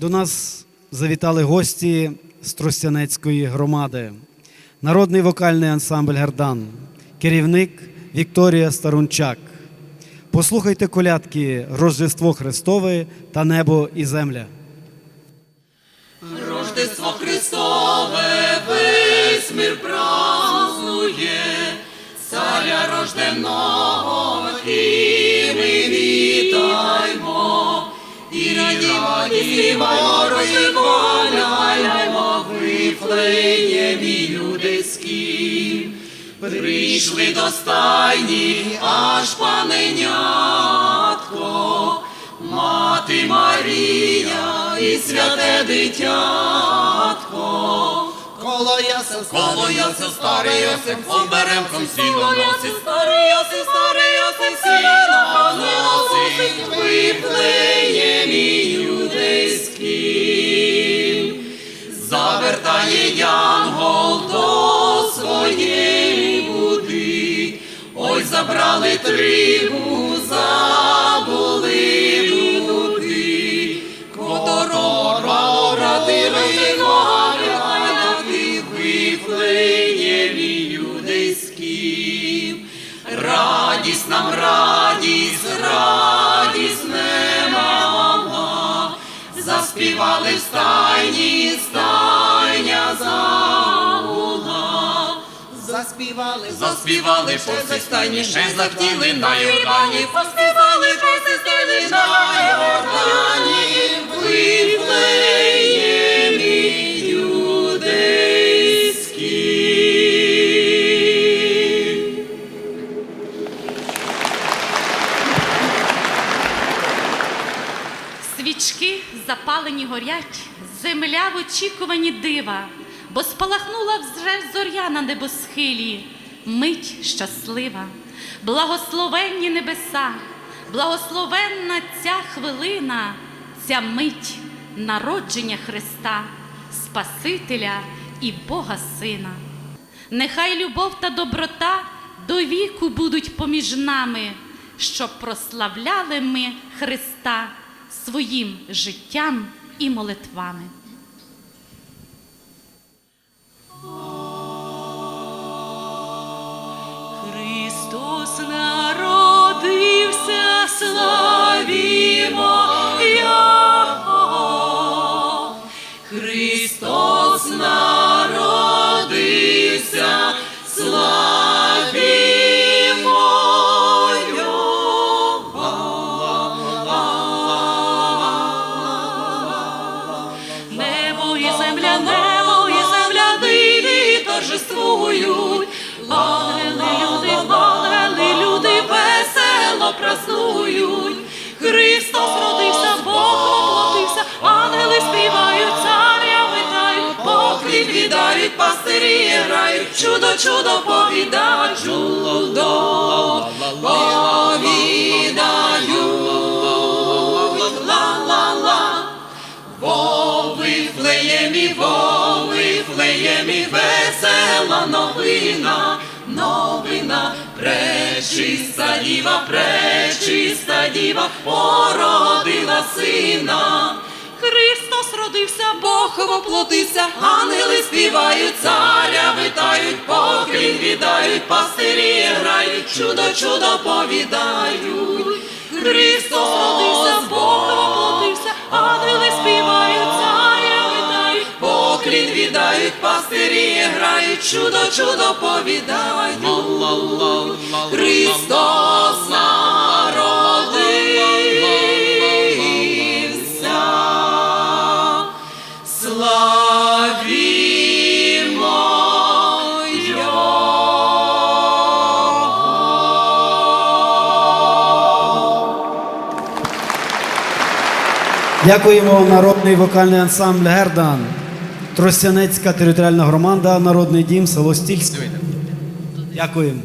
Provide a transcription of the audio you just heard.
До нас завітали гості з Тростянецької громади. Народний вокальний ансамбль Гердан, керівник Вікторія Старунчак. Послухайте колядки Рождество Христове та Небо і земля. Рождество Христове весь мир празднує, царя рожденого і ми вітаймо, і радімо, розіваляймо в Вифлеємі юдейській. Прийшли до стайні аж паненятко, мати Марія і святе дитятко. Коло ясен Коло ясен старий Йосип, оберемком носить. Старий Йосип, старий сіно носить. Забрали трибу, забули люди. Которого родили Галяти Вифлеємі юдейським. Радість нам, радість, радість мама. Заспівали в стайні, стайня загула. Заспівали, Заспівали по всій стайні, ще захтіли на Йордані, поспівали по всій стайні на Йордані, Вифлеємі. Свічки запалені горять, земля в очікуванні дива, бо спалахнула вже зоря на небосхилі, мить щаслива, благословенні небеса, благословенна ця хвилина, ця мить народження Христа, Спасителя і Бога Сина. Нехай любов та доброта до віку будуть поміж нами, щоб прославляли ми Христа своїм життям і молитвами. Народився, славімо Його. Христос народився, славімо Небо і земля, небо і земля диві торжествують. Празнують. Христос родився, Бог воплотився, ангели співають, царя витають, поклін віддають, пастирі грають, чудо, чудо повідають, чудо повідають. Ла-ла-ла. Весела новина, новина, пречиста діва, пречиста діва, породила сина. Христос родився, Бог воплотився, ангели співають, царя витають, поклін віддають, пастирі грають, чудо, чудо повідають. Христос віддають, пастирі грають, чудо, чудо повідають. Христос народився, славімо Його. Дякуємо народний вокальний ансамбль Гердан, Тростянецька територіальна громада, Народний дім, село Стільське. Дякуємо.